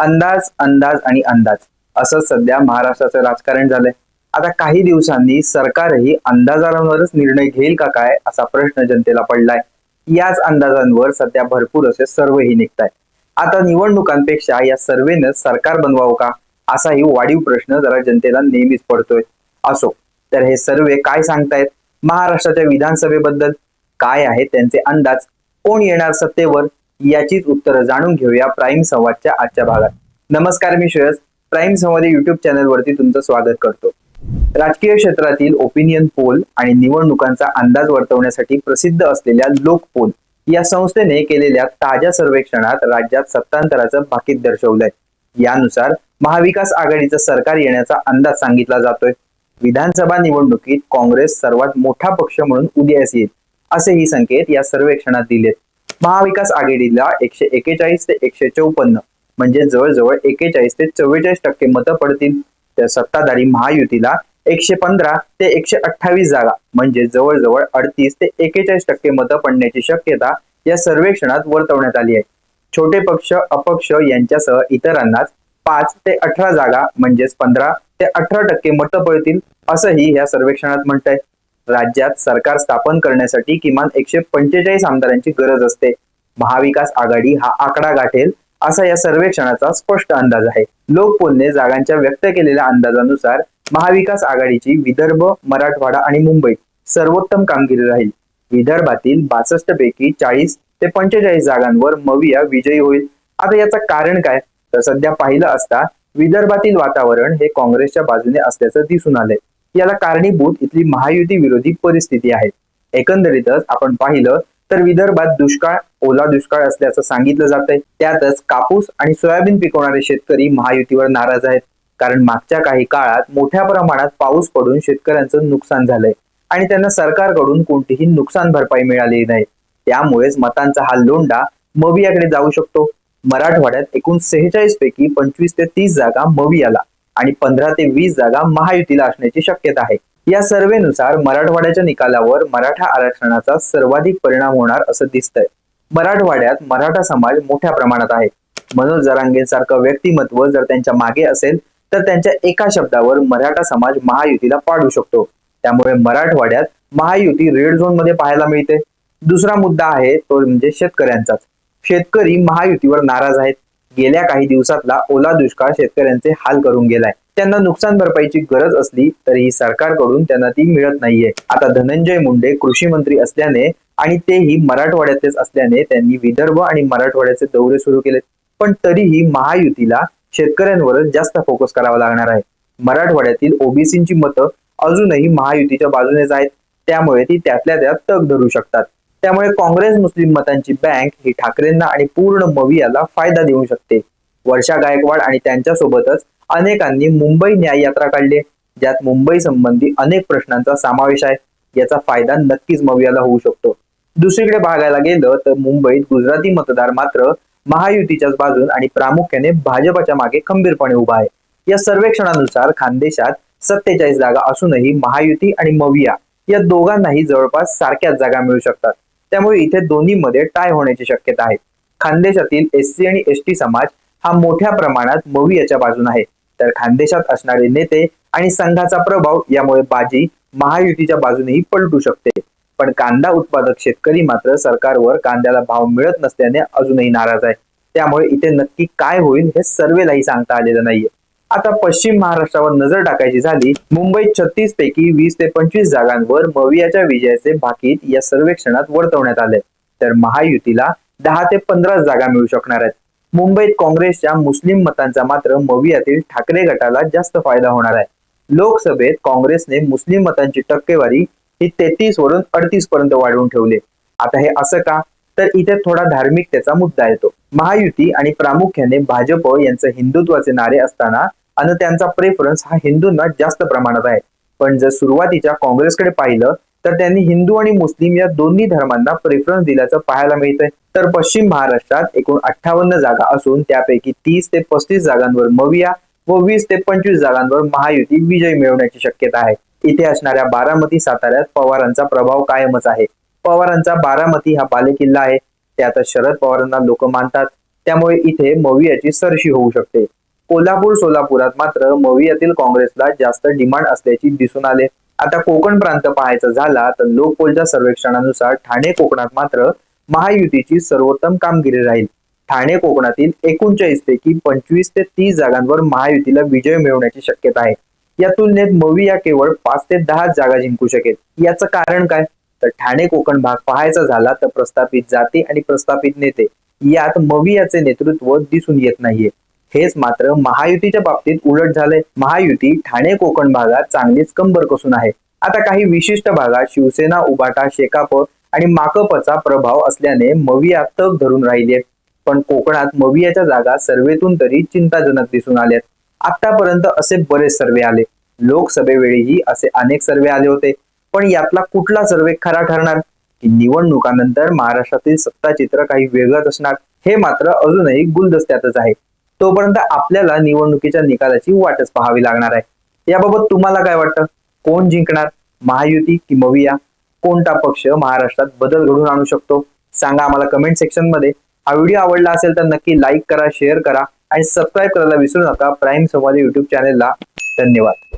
अंदाज अंदाज आणि अंदाज. असं सध्या महाराष्ट्राचं राजकारण झालंय. आता काही दिवसांनी सरकारही अंदाजांवरच निर्णय घेईल का काय असा प्रश्न जनतेला पडलाय. याच अंदाजांवर सध्या भरपूर असे सर्वेही निघत आता निवडणुकांपेक्षा या सर्वेनंच सरकार बनवावं का? असाही वाढीव प्रश्न जरा जनतेला नेहमीच पडतोय. असो तर हे सर्वे काय सांगतायत? महाराष्ट्राच्या विधानसभेबद्दल काय आहे त्यांचे अंदाज? कोण येणार सत्तेवर? याचीच उत्तरं जाणून घेऊया प्राईम संवादच्या आजच्या भागात. नमस्कार मी श्रेयस. प्राईम संवाद युट्यूब चॅनलवरती तुमचं स्वागत करतो. राजकीय क्षेत्रातील ओपिनियन पोल आणि निवडणुकांचा अंदाज वर्तवण्यासाठी प्रसिद्ध असलेल्या लोक पोल या संस्थेने केलेल्या ताज्या सर्वेक्षणात राज्यात सत्तांतराचं भाकीत दर्शवलंय. यानुसार महाविकास आघाडीचं सरकार येण्याचा अंदाज सांगितला जातोय. विधानसभा निवडणुकीत काँग्रेस सर्वात मोठा पक्ष म्हणून उदयास येईल असेही संकेत या सर्वेक्षणात दिलेत. महाविकास आघाडीला एकशे एकेचाळीस ते एकशे चौपन्न म्हणजे जवळजवळ एकेचाळीस ते चव्वेचाळीस टक्के मतं पडतील. तर सत्ताधारी महायुतीला एकशे पंधरा ते एकशे अठ्ठावीस जागा म्हणजे जवळजवळ अडतीस ते एकेचाळीस टक्के मतं पडण्याची शक्यता या सर्वेक्षणात वर्तवण्यात आली आहे. छोटे पक्ष अपक्ष यांच्यासह इतरांनाच पाच ते अठरा जागा म्हणजेच पंधरा ते अठरा टक्के मतं पडतील असंही या सर्वेक्षणात म्हणत राज्यात सरकार स्थापन करण्यासाठी किमान एकशे पंचेचाळीस आमदारांची गरज असते. महाविकास आघाडी हा आकडा गाठेल असा या सर्वेक्षणाचा स्पष्ट अंदाज आहे. लोकपोलने जागांच्या व्यक्त केलेल्या अंदाजानुसार महाविकास आघाडीची विदर्भ मराठवाडा आणि मुंबईत सर्वोत्तम कामगिरी राहील. विदर्भातील बासष्ट पैकी चाळीस ते पंचेचाळीस जागांवर मविया विजयी होईल. आता याचं कारण काय? तर सध्या पाहिलं असता विदर्भातील वातावरण हे काँग्रेसच्या बाजूने असल्याचं दिसून आलंय. याला कारणीभूत इथली महायुती विरोधी परिस्थिती आहे. एकंदरीतच आपण पाहिलं तर विदर्भात दुष्काळ ओला दुष्काळ असल्याचं सांगितलं जात आहे त्यातच कापूस आणि सोयाबीन पिकवणारे शेतकरी महायुतीवर नाराज आहेत. कारण मागच्या काही काळात मोठ्या प्रमाणात पाऊस पडून शेतकऱ्यांचं नुकसान झालंय. आणि त्यांना सरकारकडून कोणतीही नुकसान भरपाई मिळालेली नाही. त्यामुळेच मतांचा हा लोंडा मवियाकडे जाऊ शकतो. मराठवाड्यात एकूण सेहेचाळीस पैकी पंचवीस ते तीस जागा मवियाला. आणि पंधरा ते वीस जागा महायुतीला असण्याची शक्यता आहे. या सर्वेनुसार मराठवाड्याच्या निकालावर मराठा आरक्षणाचा सर्वाधिक परिणाम होणार असं दिसतंय. मराठवाड्यात मराठा समाज मोठ्या प्रमाणात आहे. मनोज जरांगेसारखं व्यक्तिमत्व जर त्यांच्या मागे असेल तर त्यांच्या एका शब्दावर मराठा समाज महायुतीला पाडू शकतो. त्यामुळे मराठवाड्यात महायुती रेड झोनमध्ये पाहायला मिळते. दुसरा मुद्दा आहे तो म्हणजे शेतकऱ्यांचाच. शेतकरी महायुतीवर नाराज आहेत. गेल्या काही दिवसातला ओला दुष्काळ शेतकऱ्यांचे हाल करून गेलाय. त्यांना नुकसान भरपाईची गरज असली तरीही सरकारकडून त्यांना ती मिळत नाहीये. आता धनंजय मुंडे कृषी मंत्री असल्याने आणि तेही मराठवाड्यातलेच असल्याने त्यांनी विदर्भ आणि मराठवाड्याचे दौरे सुरू केले पण तरीही महायुतीला शेतकऱ्यांवरच जास्त फोकस करावा लागणार आहे. मराठवाड्यातील ओबीसींची मतं अजूनही महायुतीच्या बाजूनेच आहेत. त्यामुळे ती त्यातल्या त्यात तग धरू शकतात. त्यामुळे काँग्रेस मुस्लिम मतांची बँक ही ठाकरेंना आणि पूर्ण मवियाला फायदा देऊ शकते. वर्षा गायकवाड आणि त्यांच्यासोबतच अनेकांनी मुंबई न्याय यात्रा काढली. ज्यात मुंबई संबंधी अनेक प्रश्नांचा समावेश आहे. याचा फायदा नक्कीच मवियाला होऊ शकतो. दुसरीकडे बघायला गेलं तर मुंबईत गुजराती मतदार मात्र महायुतीच्याच बाजून आणि प्रामुख्याने भाजपच्या मागे खंबीरपणे उभा आहे. या सर्वेक्षणानुसार खानदेशात सत्तेचाळीस जागा असूनही महायुती आणि मविया या दोघांनाही जवळपास सारख्याच जागा मिळू शकतात. त्यामुळे इथे दोन्हीमध्ये टाय होण्याची शक्यता आहे. खानदेशातील एस सी आणि एस टी समाज हा मोठ्या प्रमाणात मवियाच्या बाजून आहे. तर खानदेशात असणारे नेते आणि संघाचा प्रभाव यामुळे बाजी महायुतीच्या बाजूनेही पलटू शकते. पण कांदा उत्पादक शेतकरी मात्र सरकारवर कांद्याला भाव मिळत नसल्याने अजूनही नाराज आहे. त्यामुळे इथे नक्की काय होईल हे सर्वेलाही सांगता आलेलं नाहीये. आता पश्चिम महाराष्ट्रावर नजर टाकायची झाली मुंबईत छत्तीस पैकी वीस ते पंचवीस जागांवर मवियाच्या विजयाचे भाकीत या सर्वेक्षणात वर्तवण्यात आले. तर महायुतीला दहा ते पंधरा जागा मिळू शकणार आहेत. मुंबईत काँग्रेसच्या मुस्लिम मतांचा मात्र मवियातील ठाकरे गटाला जास्त फायदा होणार आहे. लोकसभेत काँग्रेसने मुस्लिम मतांची टक्केवारी ही तेहतीस वरून अडतीस पर्यंत वाढवून ठेवले. आता हे असं का? तर इथे थोडा धार्मिकतेचा मुद्दा येतो. महायुती आणि प्रामुख्याने भाजप यांचं हिंदुत्वाचे नारे असताना आणि त्यांचा प्रेफरन्स हा हिंदूंना जास्त प्रमाणात आहे. पण जर सुरुवातीच्या काँग्रेसकडे पाहिलं तर त्यांनी हिंदू आणि मुस्लिम या दोन्ही धर्मांना प्रेफरन्स दिल्याचं पाहायला मिळतंय. तर पश्चिम महाराष्ट्रात एकूण अठ्ठावन्न जागा असून त्यापैकी तीस ते पस्तीस जागांवर मविया व वीस ते पंचवीस जागांवर महायुती विजय मिळवण्याची शक्यता आहे. इथे असणाऱ्या बारामती साताऱ्यात पवारांचा प्रभाव कायमच आहे. पवारांचा बारामती हा बालेकिल्ला आहे. त्यात शरद पवारांना लोक मानतात. त्यामुळे इथे मवियाची सरशी होऊ शकते. कोल्हापूर सोलापुरात मात्र मवियातील काँग्रेसला जास्त डिमांड असल्याची दिसून आले. आता कोकण प्रांत पाहायचा झाला तर लोकपोलच्या सर्वेक्षणानुसार ठाणे कोकणात मात्र महायुतीची सर्वोत्तम कामगिरी राहील. ठाणे कोकणातील एकोणचाळीस पैकी पंचवीस ते तीस जागांवर महायुतीला विजय मिळवण्याची शक्यता आहे. या तुलनेत मविया केवळ पाच ते दहा जागा जिंकू शकेल. याचं कारण काय? तर ठाणे कोकण भाग पाहायचा झाला तर प्रस्थापित जाती आणि प्रस्थापित नेते. यात मवियाचे नेतृत्व दिसून येत नाहीये. हेच मात्र महायुतीच्या बाबतीत उलट झालंय. महायुती ठाणे कोकण भागात चांगलीच कंबर कसून आहे. आता काही विशिष्ट भागात शिवसेना उबाटा शेकाप आणि माकपचा प्रभाव असल्याने मविया तग धरून राहिली आहे पण कोकणात मवियाच्या जागा सर्वेतून तरी चिंताजनक दिसून आल्यात. आतापर्यंत असे बरेच सर्वे आले. लोकसभेवेळीही असे अनेक सर्वे आले होते. पण यातला कुठला सर्वे खरा ठरणार? की निवडणुकानंतर महाराष्ट्रातील सत्ता चित्र काही वेगळंच असणार? हे मात्र अजूनही गुलदस्त्यातच आहे. तोपर्यंत आपल्याला निवडणुकीच्या निकालाची वाटच पाहावी लागणार आहे. याबाबत तुम्हाला काय वाटतं? कोण जिंकणार? महायुती की मविया? कोणता पक्ष महाराष्ट्रात बदल घडून आणू शकतो? सांगा आम्हाला कमेंट सेक्शनमध्ये. हा व्हिडिओ आवडला असेल तर नक्की लाईक करा शेअर करा आणि सबस्क्राईब करायला विसरू नका. प्राईम संवाद युट्यूब चॅनेलला धन्यवाद.